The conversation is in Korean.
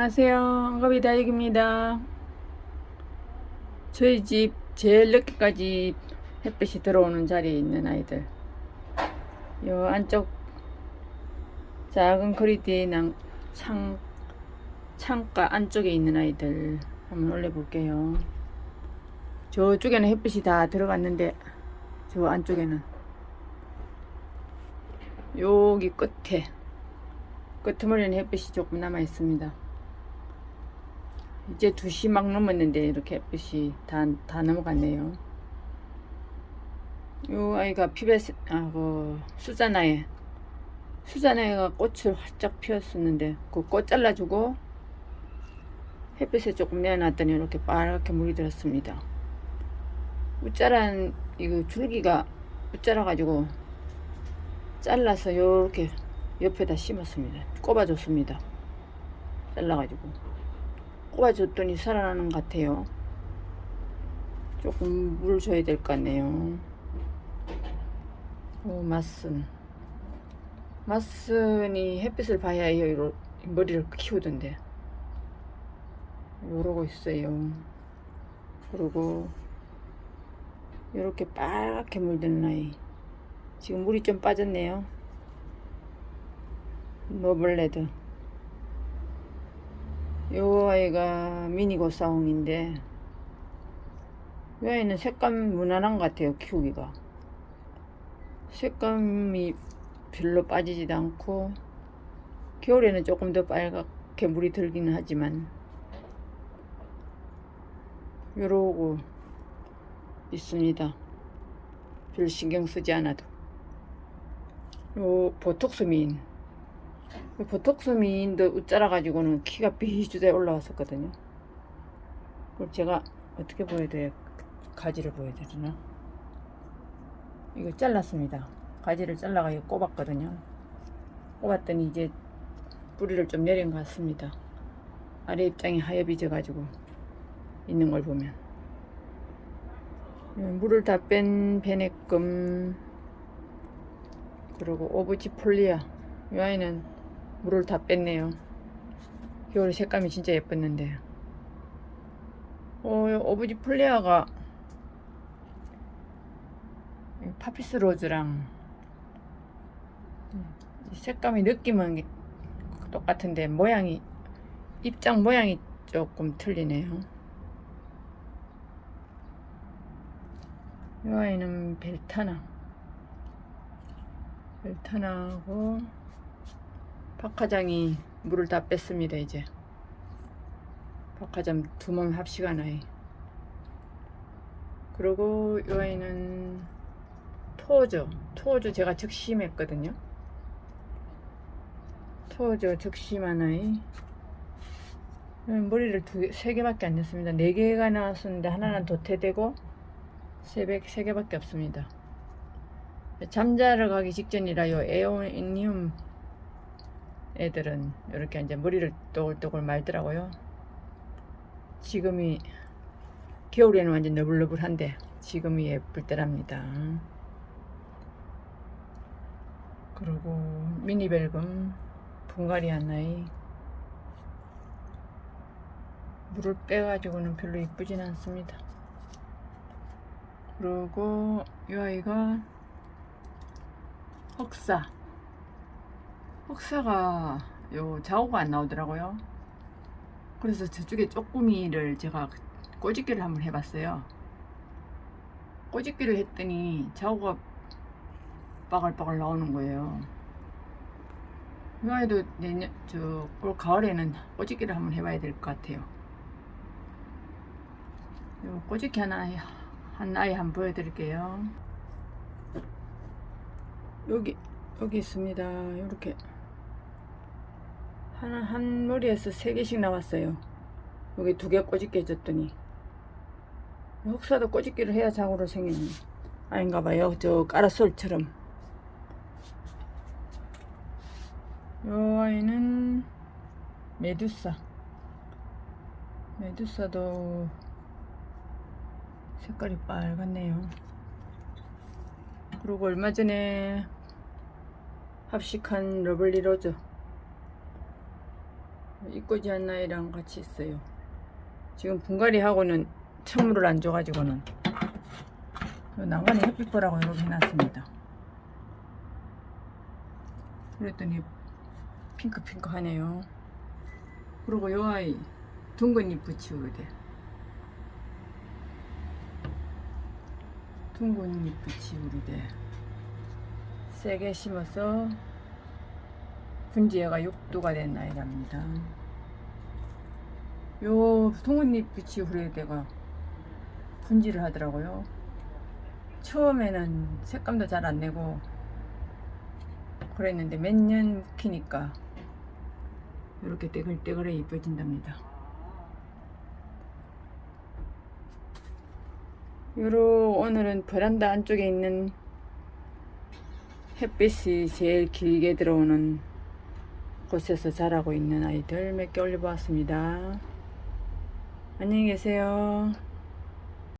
안녕하세요. 한가비 다육입니다. 저희 집 제일 늦게까지 햇빛이 들어오는 자리에 있는 아이들. 요 안쪽 작은 거리 뒤에 난 창, 창가 안쪽에 있는 아이들 한번 올려볼게요. 저쪽에는 햇빛이 다 들어갔는데 저 안쪽에는 여기 끝에 끄트머리는 햇빛이 조금 남아 있습니다. 이제 2시 막 넘었는데 이렇게 햇빛이 다, 다 넘어갔네요. 요 아이가 피베스, 아, 그, 수자나에, 수자나에가 꽃을 활짝 피웠었는데, 그 꽃 잘라주고, 햇빛에 조금 내어놨더니 이렇게 빨갛게 물이 들었습니다. 우짜란, 이거 줄기가 우짜라가지고, 잘라서 요렇게 옆에다 심었습니다. 꼽아줬습니다. 잘라가지고. 꼽아줬더니 살아나는 것 같아요. 조금 물 줘야 될 것 같네요. 오, 맛슨. 맛슨이 햇빛을 봐야 이 머리를 키우던데. 요러고 있어요. 그리고 이렇게 빨갛게 물드는 아이. 지금 물이 좀 빠졌네요. 노블레드. 요 아이가 미니 고사홍인데 이 아이는 색감 무난한 것 같아요 키우기가. 색감이 별로 빠지지도 않고 겨울에는 조금 더 빨갛게 물이 들기는 하지만 요러고 있습니다. 별 신경 쓰지 않아도. 요 보톡스민 보톡스민도 웃자라 가지고는 키가 비주대 올라왔었거든요. 그럼 제가 어떻게 보여드려야 가지를 보여드리나? 이거 잘랐습니다. 가지를 잘라가지고 꼽았거든요. 꼽았더니 이제 뿌리를 좀 내린 것 같습니다. 아래 입장이 하얘비져 가지고 있는 걸 보면 물을 다 뺀 베네금 그리고 오브지 폴리아 이 아이는 물을 다 뺐네요. 겨울에 색감이 진짜 예뻤는데. 어, 오브지 플레아가 파피스 로즈랑 색감이 느낌은 똑같은데 모양이 입장 모양이 조금 틀리네요. 이 아이는 벨타나 벨타나하고 박화장이 물을 다 뺐습니다 이제. 박화장 두 몸 합시가나이 그리고 이 아이는 토어죠 토어죠 제가 적심했거든요. 토어죠 적심한 아이. 머리를 두, 세 개밖에 안 냈습니다. 네 개가 나왔었는데 하나는 도태되고 세, 개, 세 개밖에 없습니다. 잠자러 가기 직전이라 요 에오니움 애들은 이렇게 이제 머리를 또글또글 말더라고요. 지금이 겨울에는 완전 너블너블한데 지금이 예쁠 때랍니다. 그리고 미니벨금 분갈이 하나이 물을 빼가지고는 별로 이쁘진 않습니다. 그리고 이 아이가 흑사 흑사가 요 자오가 안 나오더라고요. 그래서 저쪽에 쪼꾸미를 제가 꼬집기를 한번 해봤어요. 꼬집기를 했더니 자오가 빠글빠글 나오는 거예요. 이 아이도 내년 저올 가을에는 꼬집기를 한번 해봐야 될 것 같아요. 요 꼬집기 하나 한 아이 한번 보여드릴게요. 여기 여기 있습니다. 이렇게 하나 한 머리에서 세 개씩 나왔어요. 여기 두 개 꼬집게 해줬더니 흑사도 꼬집기를 해야 자고로 생겼네. 아닌가 봐요. 저 까라솔처럼. 요 아이는 메두사. 메두사도 색깔이 빨갛네요. 그리고 얼마 전에 합식한 러블리 로즈 이꼬지 한나이랑 같이 있어요. 지금 분갈이하고는 찬물을 안 줘가지고는 그 난간에 햇빛 보라고 이렇게 해놨습니다. 그랬더니 핑크핑크 하네요. 그리고 요 아이 둥근 잎 붙이고 돼. 둥근 잎 붙이고 돼. 세게 심어서 분지해가 6도가 된 나이랍니다. 요 둥근잎 빛이 후레대가 분지를 하더라고요. 처음에는 색감도 잘 안 내고 그랬는데 몇 년 묵히니까 이렇게 떼글떼글해 이뻐진답니다. 요로 오늘은 베란다 안쪽에 있는 햇빛이 제일 길게 들어오는 곳에서 자라고 있는 아이들 몇 개 올려보았습니다. 안녕히 계세요.